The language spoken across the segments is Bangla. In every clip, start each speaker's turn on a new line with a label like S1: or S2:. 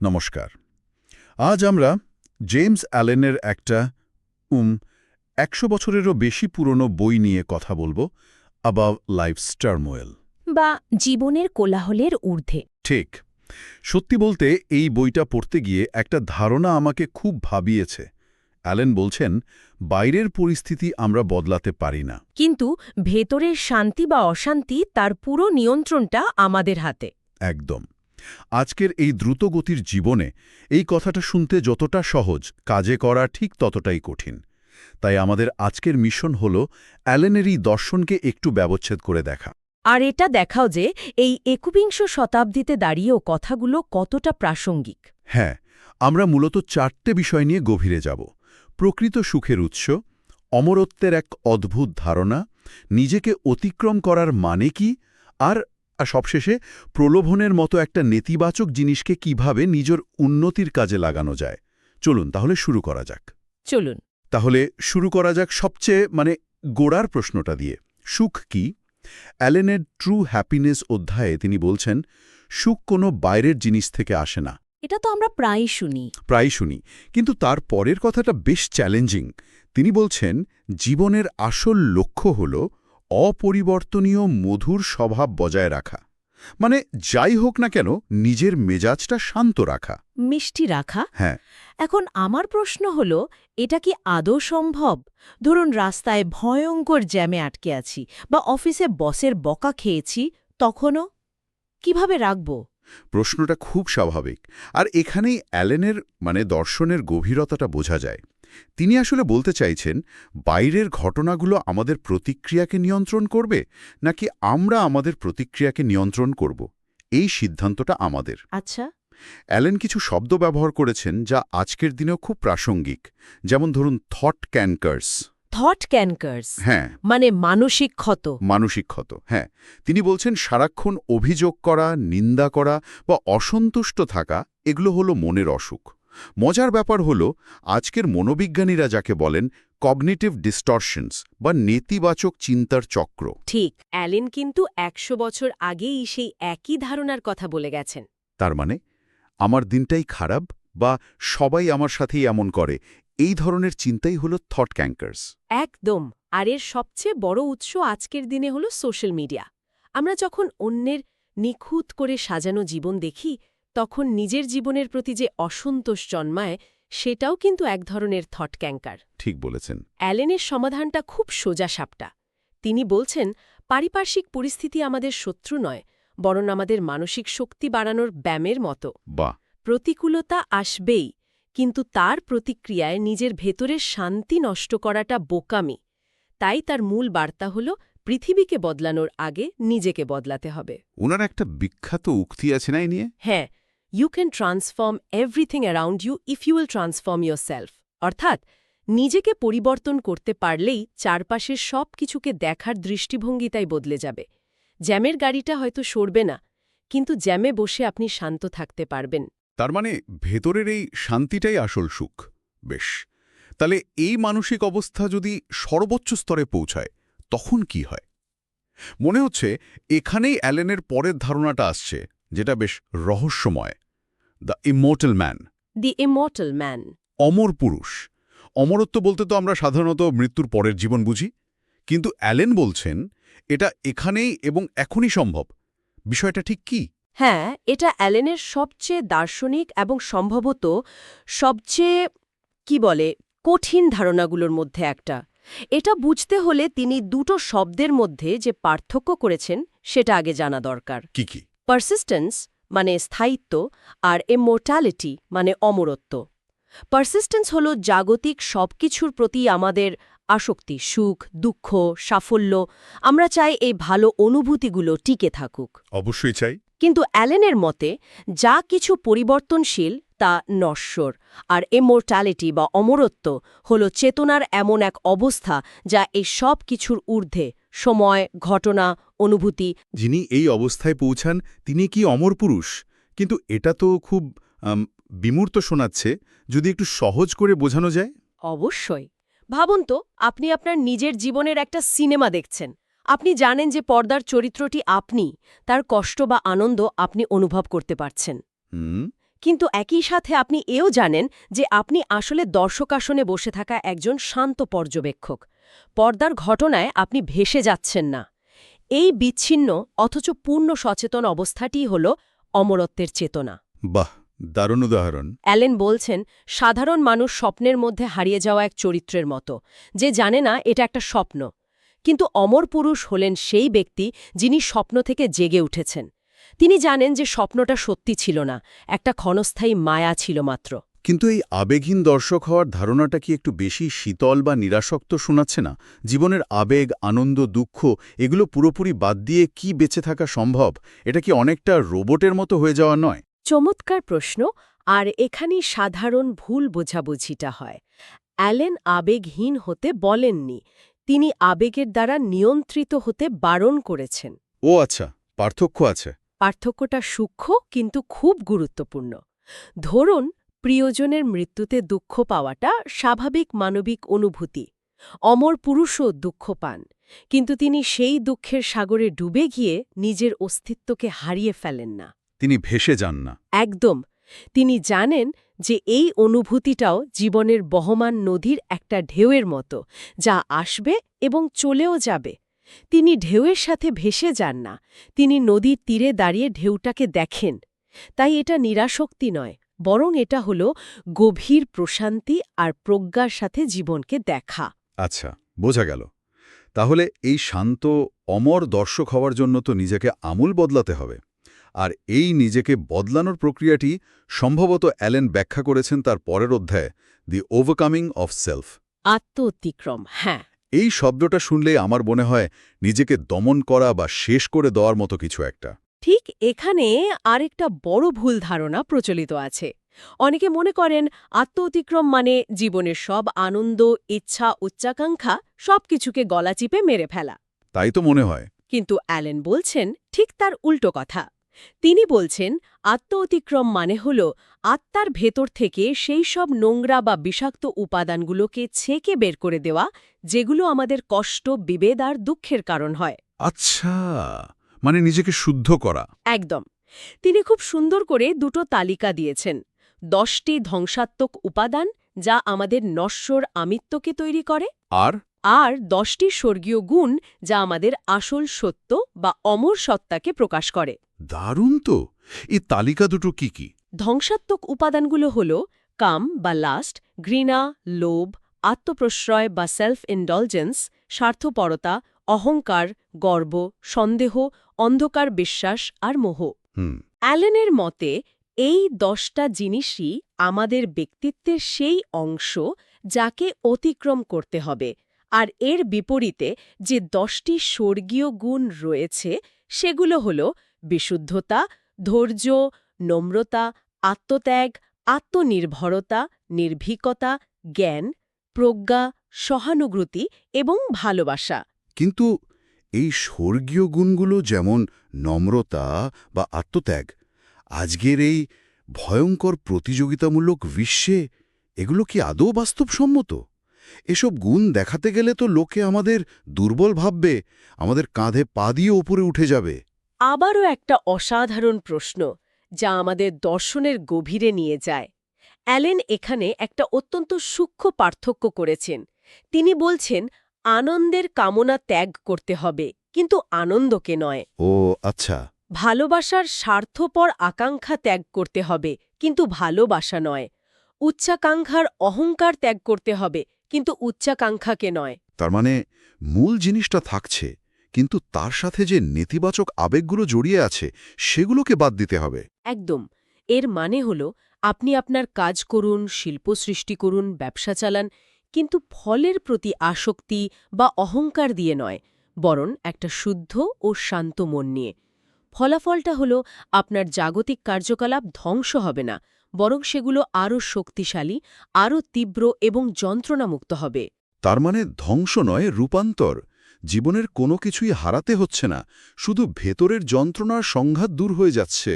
S1: নমস্কার। আজ আমরা জেমস অ্যালেনের একটা উম একশো বছরেরও বেশি পুরনো বই নিয়ে কথা বলব অ্যাবাভ লাইফ টার্মোয়েল
S2: বা জীবনের কোলাহলের ঊর্ধ্বে।
S1: ঠিক। সত্যি বলতে এই বইটা পড়তে গিয়ে একটা ধারণা আমাকে খুব ভাবিয়েছে। অ্যালেন বলছেন বাইরের পরিস্থিতি আমরা বদলাতে পারি না।
S2: কিন্তু ভেতরের শান্তি বা অশান্তি তার পুরো নিয়ন্ত্রণটা আমাদের হাতে।
S1: একদম। আজকের এই দ্রুতগতির জীবনে এই কথাটা শুনতে যতটা সহজ কাজে করা ঠিক ততটাই কঠিন। তাই আমাদের আজকের মিশন হল অ্যালেনেরই দর্শনকে একটু ব্যবচ্ছেদ করে দেখা।
S2: আর এটা দেখাও যে এই একবিংশ শতাব্দীতে দাঁড়িয়েও কথাগুলো কতটা প্রাসঙ্গিক।
S1: হ্যাঁ আমরা মূলত চারটে বিষয় নিয়ে গভীরে যাব। প্রকৃত সুখের উৎস অমরত্বের এক অদ্ভুত ধারণা নিজেকে অতিক্রম করার মানে কি আর আর সবশেষে প্রলোভনের মতো একটা নেতিবাচক জিনিসকে কীভাবে নিজের উন্নতির কাজে লাগানো যায়। চলুন তাহলে শুরু করা যাক।
S2: চলুন।
S1: তাহলে শুরু করা যাক সবচেয়ে মানে গোড়ার প্রশ্নটা দিয়ে। সুখ কি? অ্যালেনের ট্রু হ্যাপিনেস অধ্যায়ে তিনি বলছেন সুখ কোনো বাইরের জিনিস থেকে আসে না।
S2: এটা তো আমরা প্রায়ই শুনি।
S1: প্রায় শুনি। কিন্তু তার পরের কথাটা বেশ চ্যালেঞ্জিং। তিনি বলছেন জীবনের আসল লক্ষ্য হল অপরিবর্তনীয় মধুর স্বভাব বজায় রাখা। মানে যাই হোক না কেন নিজের মেজাজটা শান্ত রাখা।
S2: মিষ্টি রাখা?
S1: হ্যাঁ।
S2: এখন আমার প্রশ্ন হল এটা কি আদৌ সম্ভব? ধরুন রাস্তায় ভয়ঙ্কর জ্যামে আটকে আছি বা অফিসে বসের বকা খেয়েছি তখনও কীভাবে রাখব?
S1: প্রশ্নটা খুব স্বাভাবিক। আর এখানেই অ্যালেনের মানে দর্শনের গভীরতাটা বোঝা যায়। তিনি আসলে বলতে চাইছেন বাইরের ঘটনাগুলো আমাদের প্রতিক্রিয়াকে নিয়ন্ত্রণ করবে নাকি আমরা আমাদের প্রতিক্রিয়াকে নিয়ন্ত্রণ করব? এই সিদ্ধান্তটা আমাদের।
S2: আচ্ছা।
S1: অ্যালেন কিছু শব্দ ব্যবহার করেছেন যা আজকের দিনেও খুব প্রাসঙ্গিক। যেমন ধরুন থট ক্যানকার্স
S2: থট ক্যানকার্স
S1: হ্যাঁ।
S2: মানে মানসিক ক্ষত।
S1: মানসিক ক্ষত হ্যাঁ। তিনি বলছেন সারাক্ষণ অভিযোগ করা নিন্দা করা বা অসন্তুষ্ট থাকা এগুলো হলো মনের অসুখ। মজার ব্যাপার হল আজকের মনোবিজ্ঞানীরা যাকে বলেন কগনিটিভ ডিস্টরশনস বা নেতিবাচক চিন্তার চক্র।
S2: ঠিক অ্যালেন কিন্তু একশো বছর আগেই সেই একই ধারণার কথা বলে গেছেন।
S1: তার মানে আমার দিনটাই খারাপ বা সবাই আমার সাথেই এমন করে এই ধরনের চিন্তাই হলো থট ক্যাঙ্কার্স
S2: একদম আর এর সবচেয়ে বড় উৎস আজকের দিনে হলো সোশ্যাল মিডিয়া আমরা যখন অন্যের নিখুঁত করে সাজানো জীবন দেখি তখন নিজের জীবনের প্রতি যে অসন্তোষ জন্মায় সেটাও কিন্তু এক ধরনের থট ক্যাঙ্কার
S1: ঠিক বলেছেন।
S2: অ্যালেনের সমাধানটা খুব সোজা সাপটা। তিনি বলছেন পারিপার্শ্বিক পরিস্থিতি আমাদের শত্রু নয় বরং আমাদের মানসিক শক্তি বাড়ানোর ব্যায়ামের মতো।
S1: বা
S2: প্রতিকূলতা আসবেই কিন্তু তার প্রতিক্রিয়ায় নিজের ভেতরের শান্তি নষ্ট করাটা বোকামি। তাই তার মূল বার্তা হল পৃথিবীকে বদলানোর আগে নিজেকে বদলাতে হবে।
S1: ওনার একটা বিখ্যাত উক্তি আছে না নিয়ে?
S2: হ্যাঁ you can transform everything around you if you will transform yourself অর্থাৎ, নিজেকে পরিবর্তন করতে পারলেই চারপাশের সব কিছুকে দেখার দৃষ্টিভঙ্গিতাই বদলে যাবে। জ্যামের গাড়িটা হয়তো সরবে না, কিন্তু জ্যামে বসে আপনি শান্ত থাকতে পারবেন।
S1: তার মানে ভেতরের এই শান্তিটাই আসল সুখ। বেশ, তাহলে এই মানসিক অবস্থা যদি সর্বোচ্চ স্তরে পৌঁছায়, তখন কি হয়? মনে হচ্ছে এখানেই অ্যালেনের পরের ধারণাটা আসছে, যেটা বেশ রহস্যময়। The immortal man
S2: the immortal man
S1: অমর পুরুষ। অমরত্ব বলতে তো আমরা সাধারণত মৃত্যুর পরের জীবন বুঝি। কিন্তু অ্যালেন বলছেন এটা এখানেই এবং এখনই সম্ভব। বিষয়টা ঠিক কি?
S2: হ্যাঁ এটা অ্যালেনের সবচেয়ে দার্শনিক এবং সম্ভবত সবচেয়ে কি বলে কঠিন ধারণাগুলোর মধ্যে একটা। এটা বুঝতে হলে তিনি দুটো শব্দের মধ্যে যে পার্থক্য করেছেন সেটা আগে জানা দরকার।
S1: কি কি?
S2: পারসিস্টেন্স মানে স্থায়িত্ব আর এমোর্টালিটি মানে অমরত্ব। পারসিস্টেন্স হল জাগতিক সবকিছুর প্রতি আমাদের আসক্তি সুখ দুঃখ সাফল্য। আমরা চাই এই ভালো অনুভূতিগুলো টিকে থাকুক।
S1: অবশ্যই চাই।
S2: কিন্তু অ্যালেনের মতে যা কিছু পরিবর্তনশীল তা নশ্বর আর এমোর্টালিটি বা অমরত্ব হল চেতনার এমন এক অবস্থা যা এই সব কিছুর ঊর্ধ্বে সময় ঘটনা অনুভূতি।
S1: যিনি এই অবস্থায় পৌঁছান তিনি কি অমর পুরুষ? কিন্তু এটা তো খুব বিমূর্ত শোনাচ্ছে যদি একটু সহজ করে বোঝানো যায়।
S2: অবশ্যই। ভাবুন তো আপনি আপনার নিজের জীবনের একটা সিনেমা দেখছেন। আপনি জানেন যে পর্দার চরিত্রটি আপনি তার কষ্ট বা আনন্দ আপনি অনুভব করতে পারছেন। কিন্তু একই সাথে আপনি এও জানেন যে আপনি আসলে দর্শক আসনে বসে থাকা একজন শান্ত পর্যবেক্ষক। পর্দার ঘটনায় আপনি ভেসে যাচ্ছেন না। এই বিচ্ছিন্ন অথচ পূর্ণ সচেতন অবস্থাটিই হল অমরত্বের চেতনা।
S1: বাহ দারুণ উদাহরণ।
S2: অ্যালেন বলছেন সাধারণ মানুষ স্বপ্নের মধ্যে হারিয়ে যাওয়া এক চরিত্রের মতো। যে জানে না এটা একটা স্বপ্ন। কিন্তু অমর পুরুষ হলেন সেই ব্যক্তি যিনি স্বপ্ন থেকে জেগে উঠেছেন। তিনি জানেন যে স্বপ্নটা সত্যি ছিল না একটা ক্ষণস্থায়ী মায়া ছিল মাত্র।
S1: কিন্তু এই আবেগহীন দর্শক হওয়ার ধারণাটা কি একটু বেশি শীতল বা নিরাসক্ত শোনাচ্ছে না? জীবনের আবেগ আনন্দ দুঃখ এগুলো পুরোপুরি বাদ দিয়ে কি বেঁচে থাকা সম্ভব? এটা কি অনেকটা রোবটের মতো হয়ে যাওয়া নয়?
S2: চমৎকার প্রশ্ন আর এখানেই সাধারণ ভুল বোঝাবুঝিটা হয়। অ্যালেন আবেগহীন হতে বলেননি তিনি আবেগের দ্বারা নিয়ন্ত্রিত হতে বারণ করেছেন।
S1: ও আচ্ছা পার্থক্য আছে।
S2: পার্থক্যটা সূক্ষ্ম কিন্তু খুব গুরুত্বপূর্ণ। ধরুন প্রিয়জনের মৃত্যুতে দুঃখ পাওয়াটা স্বাভাবিক মানবিক অনুভূতি। অমর পুরুষও দুঃখ পান কিন্তু তিনি সেই দুঃখের সাগরে ডুবে গিয়ে নিজের অস্তিত্বকে হারিয়ে ফেলেন না।
S1: তিনি ভেসে যান না।
S2: একদম তিনি জানেন যে এই অনুভূতিটাও জীবনের বহমান নদীর একটা ঢেউয়ের মতো যা আসবে এবং চলেও যাবে। তিনি ঢেউয়ের সাথে ভেসে যান না তিনি নদীর তীরে দাঁড়িয়ে ঢেউটাকে দেখেন। তাই এটা নিরাশক্তি নয় বরং এটা হল গভীর প্রশান্তি আর প্রজ্ঞার সাথে জীবনকে দেখা।
S1: আচ্ছা বোঝা গেল। তাহলে এই শান্ত অমর দর্শক হওয়ার জন্য তো নিজেকে আমূল বদলাতে হবে। আর এই নিজেকে বদলানোর প্রক্রিয়াটি সম্ভবত অ্যালেন ব্যাখ্যা করেছেন তার পরের অধ্যায়ে দি ওভারকামিং অফ সেলফ
S2: আত্ম অতিক্রম হ্যাঁ।
S1: এই শব্দটা শুনলে আমার মনে হয় নিজেকে দমন করা বা শেষ করে দেওয়ার মতো কিছু একটা।
S2: ঠিক এখানে আরেকটা বড় ভুল ধারণা প্রচলিত আছে। অনেকে মনে করেন আত্ম অতিক্রম মানে জীবনের সব আনন্দ ইচ্ছা উচ্চাকাঙ্ক্ষা সবকিছুকে গলা চিপে মেরে ফেলা।
S1: তাই তো মনে হয়।
S2: কিন্তু অ্যালেন বলছেন ঠিক তার উল্টো কথা। তিনি বলছেন আত্ম অতিক্রম মানে হল আত্মার ভেতর থেকে সেই সব নোংরা বা বিষাক্ত উপাদানগুলোকে ছেঁকে বের করে দেওয়া যেগুলো আমাদের কষ্ট বিবেদ আর দুঃখের কারণ হয়।
S1: আচ্ছা। মানে নিজেকে শুদ্ধ করা।
S2: একদম। তিনি খুব সুন্দর করে দুটো তালিকা দিয়েছেন। দশটি ধ্বংসাত্মক উপাদান যা আমাদের নশ্বর আমিত্বকে তৈরি করে।
S1: আর?
S2: আর দশটি স্বর্গীয় গুণ যা আমাদের আসল সত্য বা অমর সত্তাকে প্রকাশ করে।
S1: দারুণ তো! এই তালিকা দুটো কি কি?
S2: ধ্বংসাত্মক উপাদানগুলো হল কাম বা লাস্ট ঘৃণা লোভ আত্মপ্রশ্রয় বা সেলফ ইন্ডলজেন্স স্বার্থপরতা অহংকার গর্ব সন্দেহ অন্ধকার বিশ্বাস আর মোহ। অ্যালেনের মতে এই দশটা জিনিসই আমাদের ব্যক্তিত্বের সেই অংশ যাকে অতিক্রম করতে হবে আর এর বিপরীতে যে দশটি স্বর্গীয় গুণ রয়েছে সেগুলো হল বিশুদ্ধতা ধৈর্য নম্রতা আত্মত্যাগ আত্মনির্ভরতা নির্ভীকতা জ্ঞান প্রজ্ঞা সহানুভূতি এবং ভালোবাসা।
S1: কিন্তু এই স্বর্গীয় গুণগুলো যেমন নম্রতা বা আত্মত্যাগ, আজকের এই ভয়ঙ্কর প্রতিযোগিতামূলক বিশ্বে এগুলো কি আদৌ বাস্তবসম্মত? এসব গুণ দেখাতে গেলে তো লোকে আমাদের দুর্বল ভাববে, আমাদের কাঁধে পা দিয়ে ওপরে উঠে যাবে।
S2: আবারও একটা অসাধারণ প্রশ্ন, যা আমাদের দর্শনের গভীরে নিয়ে যায়। অ্যালেন এখানে একটা অত্যন্ত সূক্ষ্ম পার্থক্য করেছেন। তিনি বলছেন আনন্দের কামনা ত্যাগ করতে হবে কিন্তু আনন্দকে নয়।
S1: ও আচ্ছা।
S2: ভালোবাসার স্বার্থপর আকাঙ্ক্ষা ত্যাগ করতে হবে কিন্তু ভালোবাসা নয়। উচ্চাকাঙ্ক্ষার অহংকার ত্যাগ করতে হবে কিন্তু উচ্চাকাঙ্ক্ষাকে নয়।
S1: তার মানে মূল জিনিসটা থাকছে কিন্তু তার সাথে যে নেতিবাচক আবেগগুলো জড়িয়ে আছে সেগুলোকে বাদ দিতে হবে।
S2: একদম। এর মানে হল আপনি আপনার কাজ করুন শিল্প সৃষ্টি করুন ব্যবসা চালান কিন্তু ফলের প্রতি আসক্তি বা অহংকার দিয়ে নয় বরং একটা শুদ্ধ ও শান্ত মন নিয়ে। ফলাফলটা হল আপনার জাগতিক কার্যকলাপ ধ্বংস হবে না বরং সেগুলো আরও শক্তিশালী আরও তীব্র এবং যন্ত্রণামুক্ত হবে।
S1: তার মানে ধ্বংস নয় রূপান্তর। জীবনের কোনো কিছুই হারাতে হচ্ছে না শুধু ভেতরের যন্ত্রণার সংঘাত দূর হয়ে যাচ্ছে।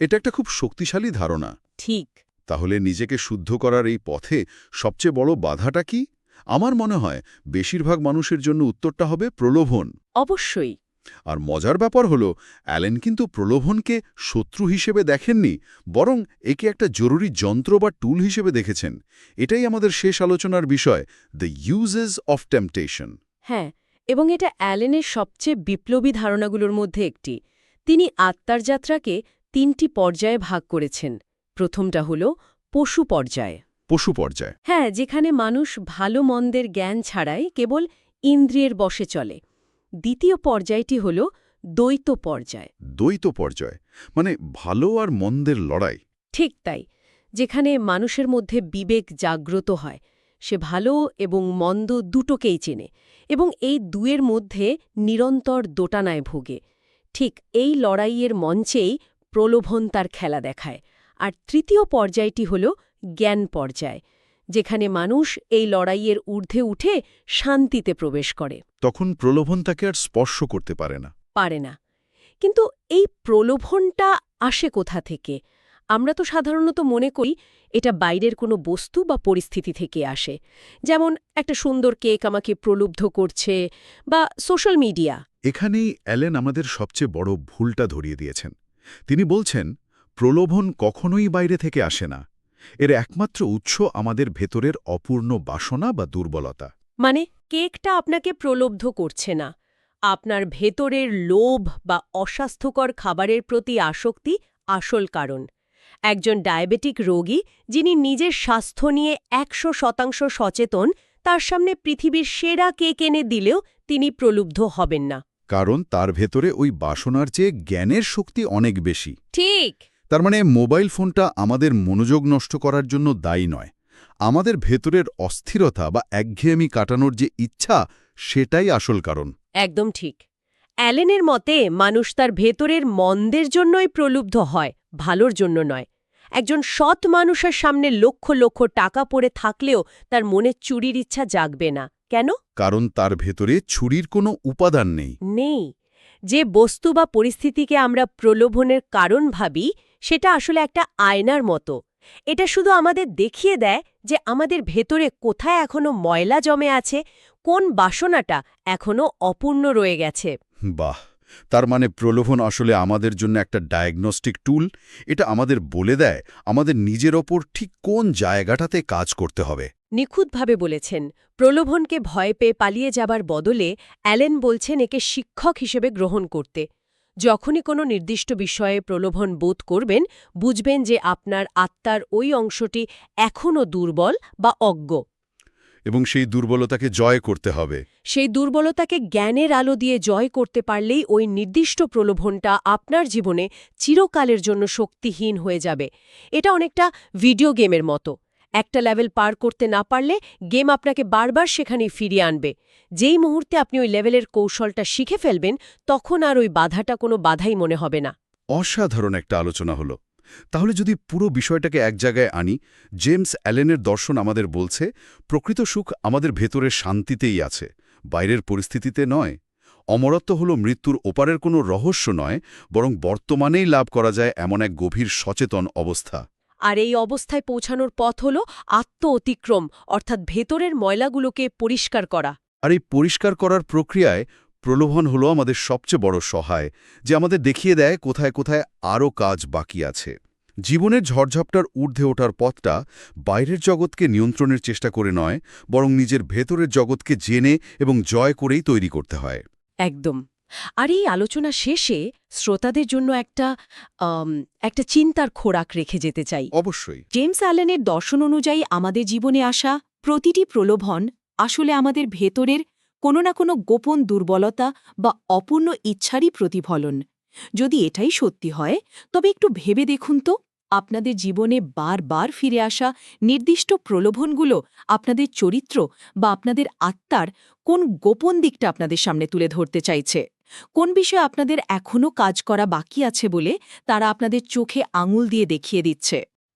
S1: এটা একটা খুব শক্তিশালী ধারণা।
S2: ঠিক।
S1: তাহলে নিজেকে শুদ্ধ করার এই পথে সবচেয়ে বড় বাধাটা কি? আমার মনে হয় বেশিরভাগ মানুষের জন্য উত্তরটা হবে প্রলোভন।
S2: অবশ্যই।
S1: আর মজার ব্যাপার হলো অ্যালেন কিন্তু প্রলোভনকে শত্রু হিসেবে দেখেননি বরং একে একটা জরুরি যন্ত্র বা টুল হিসেবে দেখেছেন। এটাই আমাদের শেষ আলোচনার বিষয় দ্য ইউজেস অফ টেম্পটেশন
S2: হ্যাঁ এবং এটা অ্যালেনের সবচেয়ে বিপ্লবী ধারণাগুলোর মধ্যে একটি। তিনি আত্মার যাত্রাকে তিনটি পর্যায়ে ভাগ করেছেন। প্রথমটা হল পশু পর্যায়।
S1: পশু পর্যায়।
S2: হ্যাঁ যেখানে মানুষ ভালো মন্দের জ্ঞান ছাড়াই কেবল ইন্দ্রিয়ের বশে চলে। দ্বিতীয় পর্যায়টি হল দ্বৈত পর্যায়।
S1: দ্বৈত পর্যায় মানে ভালো আর মন্দের লড়াই।
S2: ঠিক তাই যেখানে মানুষের মধ্যে বিবেক জাগ্রত হয় সে ভালো এবং মন্দ দুটোকেই চেনে এবং এই দুয়ের মধ্যে নিরন্তর দোটানায় ভোগে। ঠিক এই লড়াইয়ের মঞ্চেই প্রলোভন তার খেলা দেখায়। আর তৃতীয় পর্যায়টি হল জ্ঞান পর্যায় যেখানে মানুষ এই লড়াইয়ের ঊর্ধ্বে উঠে শান্তিতে প্রবেশ করে।
S1: তখন প্রলোভন তাকে আর স্পর্শ করতে পারে না।
S2: পারে না। কিন্তু এই প্রলোভনটা আসে কোথা থেকে? আমরা তো সাধারণত মনে করি এটা বাইরের কোনো বস্তু বা পরিস্থিতি থেকে আসে। যেমন একটা সুন্দর কেক আমাকে প্রলুব্ধ করছে বা সোশ্যাল মিডিয়া।
S1: এখানেই অ্যালেন আমাদের সবচেয়ে বড় ভুলটা ধরিয়ে দিয়েছেন। তিনি বলছেন প্রলোভন কখনোই বাইরে থেকে আসে না। এর একমাত্র উৎস আমাদের ভেতরের অপূর্ণ বাসনা বা দুর্বলতা।
S2: মানে কেকটা আপনাকে প্রলুব্ধ করছে না। আপনার ভেতরের লোভ বা অস্বাস্থ্যকর খাবারের প্রতি আসক্তি আসল কারণ। একজন ডায়াবেটিক রোগী যিনি নিজের স্বাস্থ্য নিয়ে একশো শতাংশ সচেতন তার সামনে পৃথিবীর সেরা কেক এনে দিলেও তিনি প্রলুব্ধ হবেন না।
S1: কারণ তার ভেতরে ওই বাসনার চেয়ে জ্ঞানের শক্তি অনেক বেশি।
S2: ঠিক!
S1: তার মানে মোবাইল ফোনটা আমাদের মনোযোগ নষ্ট করার জন্য দায়ী নয়। আমাদের ভেতরের অস্থিরতা বা একঘেয়েমি কাটানোর যে ইচ্ছা সেটাই আসল কারণ।
S2: একদম ঠিক। অ্যালেনের মতে মানুষ তার ভেতরের মন্দের জন্যই প্রলুব্ধ হয় ভালোর জন্য নয়। একজন সৎ মানুষের সামনে লক্ষ লক্ষ টাকা পড়ে থাকলেও তার মনে চুরির ইচ্ছা জাগবে না। কেন?
S1: কারণ তার ভেতরে ছুরির কোনো উপাদান নেই।
S2: নেই। যে বস্তু বা পরিস্থিতিকে আমরা প্রলোভনের কারণ ভাবি সেটা আসলে একটা আয়নার মতো। এটা শুধু আমাদের দেখিয়ে দেয় যে আমাদের ভেতরে কোথায় এখনও ময়লা জমে আছে কোন বাসনাটা এখনও অপূর্ণ রয়ে গেছে।
S1: বাহ! তার মানে প্রলোভন আসলে আমাদের জন্য একটা ডায়াগনস্টিক টুল। এটা আমাদের বলে দেয় আমাদের নিজের ওপর ঠিক কোন জায়গাটাতে কাজ করতে হবে।
S2: নিখুঁতভাবে বলেছেন প্রলোভনকে ভয় পেয়ে পালিয়ে যাবার বদলে অ্যালেন বলছেন একে শিক্ষক হিসেবে গ্রহণ করতে। যখনই কোনো নির্দিষ্ট বিষয়ে প্রলোভন বোধ করবেন বুঝবেন যে আপনার আত্মার ওই অংশটি এখনও দুর্বল বা অজ্ঞ।
S1: এবং সেই দুর্বলতাকে জয় করতে হবে।
S2: সেই দুর্বলতাকে জ্ঞানের আলো দিয়ে জয় করতে পারলেই ওই নির্দিষ্ট প্রলোভনটা আপনার জীবনে চিরকালের জন্য শক্তিহীন হয়ে যাবে। এটা অনেকটা ভিডিও গেমের মতো। একটা লেভেল পার করতে না পারলে গেম আপনাকে বারবার সেখানেই ফিরিয়ে আনবে। যেই মুহূর্তে আপনি ওই লেভেলের কৌশলটা শিখে ফেলবেন, তখন আর ওই বাধাটা কোনো বাধাই মনে হবে না।
S1: অসাধারণ একটা আলোচনা হলো। তাহলে যদি পুরো বিষয়টাকে এক জায়গায় আনি, জেমস অ্যালেনের দর্শন আমাদের বলছে, প্রকৃত সুখ আমাদের ভেতরের শান্তিতেই আছে, বাইরের পরিস্থিতিতে নয়। অমরত্ব হল মৃত্যুর ওপারের কোনো রহস্য নয়, বরং বর্তমানেই লাভ করা যায় এমন এক গভীর সচেতন অবস্থা।
S2: আর এই অবস্থায় পৌঁছানোর পথ হল আত্ম অতিক্রম অর্থাৎ ভেতরের ময়লাগুলোকে পরিষ্কার করা।
S1: আর এই পরিষ্কার করার প্রক্রিয়ায় প্রলোভন হলো আমাদের সবচেয়ে বড় সহায় যে আমাদের দেখিয়ে দেয় কোথায় কোথায় আরও কাজ বাকি আছে। জীবনের ঝড়ঝাপটার ঊর্ধ্বে ওঠার পথটা বাইরের জগৎকে নিয়ন্ত্রণের চেষ্টা করে নয় বরং নিজের ভেতরের জগৎকে জেনে এবং জয় করেই তৈরি করতে হয়।
S2: একদম। আর এই আলোচনা শেষে শ্রোতাদের জন্য একটা একটা চিন্তার খোরাক রেখে যেতে চাই।
S1: অবশ্যই।
S3: জেমস অ্যালেনের দর্শন অনুযায়ী আমাদের জীবনে আসা প্রতিটি প্রলোভন আসলে আমাদের ভেতরের কোনো না কোনো গোপন দুর্বলতা বা অপূর্ণ ইচ্ছারই প্রতিফলন। যদি এটাই সত্যি হয় তবে একটু ভেবে দেখুন তো আপনাদের জীবনে বারবার ফিরে আসা নির্দিষ্ট প্রলোভনগুলো আপনাদের চরিত্র বা আপনাদের আত্মার কোন গোপন দিকটা আপনাদের সামনে তুলে ধরতে চাইছে। কোন বিষয়ে আপনাদের এখনও কাজ করা বাকি আছে বলে তারা আপনাদের চোখে আঙুল দিয়ে দেখিয়ে দিচ্ছে?